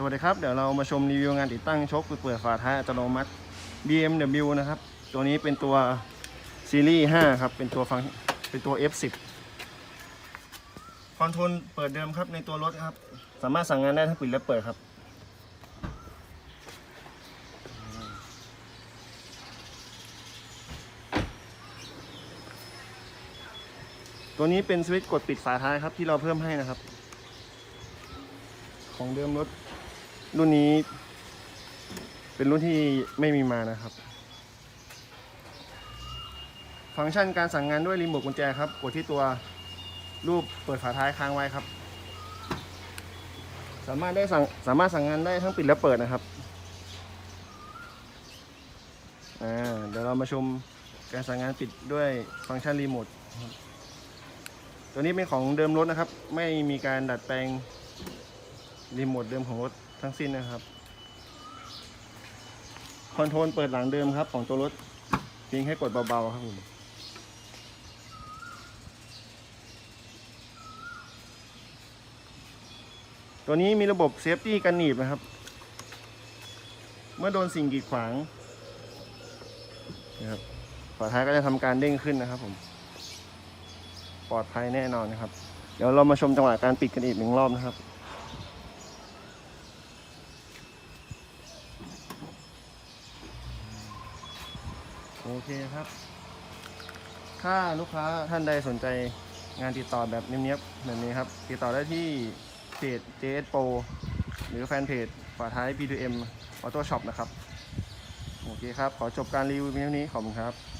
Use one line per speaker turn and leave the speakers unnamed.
สวัสดีครับ เดี๋ยวเรามาชมรีวิวงานติดตั้งชกเปิดฝาท้ายอัตโนมัติ BMW นะครับ ตัวนี้เป็นตัวซีรีส์5ครับ เป็นตัวฟัง เป็นตัว F10 คอนโทรลเปิดเดิมครับในตัวรถครับ สามารถสั่งงานได้ทั้งปิดและเปิดครับ ตัวนี้เป็นสวิตช์กดปิดฝาท้ายครับที่เราเพิ่มให้นะครับ ของเดิมรถ รุ่นนี้ เป็นรุ่นที่ไม่มีมานะครับ ฟังก์ชันการสั่งงานด้วยรีโมทกุญแจครับ กดที่ตัวรูปเปิดฝาท้ายค้างไว้ครับ สามารถได้สั่งสามารถสั่งงานได้ทั้งปิดและเปิดนะครับอ่าเดี๋ยวเรามาชมการสั่งงานปิดด้วยฟังก์ชันรีโมทตัวนี้เป็นของเดิมรถนะครับ ไม่มีการดัดแปลง รีโมทเดิมของรถทั้งสิ้นนะครับ คอนโทรลเปิดหลังเดิมครับ ของตัวรถเพียงแค่กดเบาๆครับผมตัวนี้มีระบบเซฟตี้กันหนีบนะครับ เมื่อโดนสิ่งกีดขวางนะครับฝาท้ายก็จะทำการเด้งขึ้นนะครับผมปลอดภัยแน่นอนนะครับ เดี๋ยวเรามาชมจังหวะการปิดกันอีกหนึ่งรอบนะครับ โอเคครับ ถ้าลูกค้าท่านใดสนใจงานติดต่อแบบเนี้ยบๆแบบนี้ครับ ติดต่อได้ที่เพจ JS Pro หรือแฟนเพจฝาท้าย P2M Auto Shop นะครับ โอเคครับ ขอจบการรีวิวเพียงเท่านี้ ขอบคุณครับ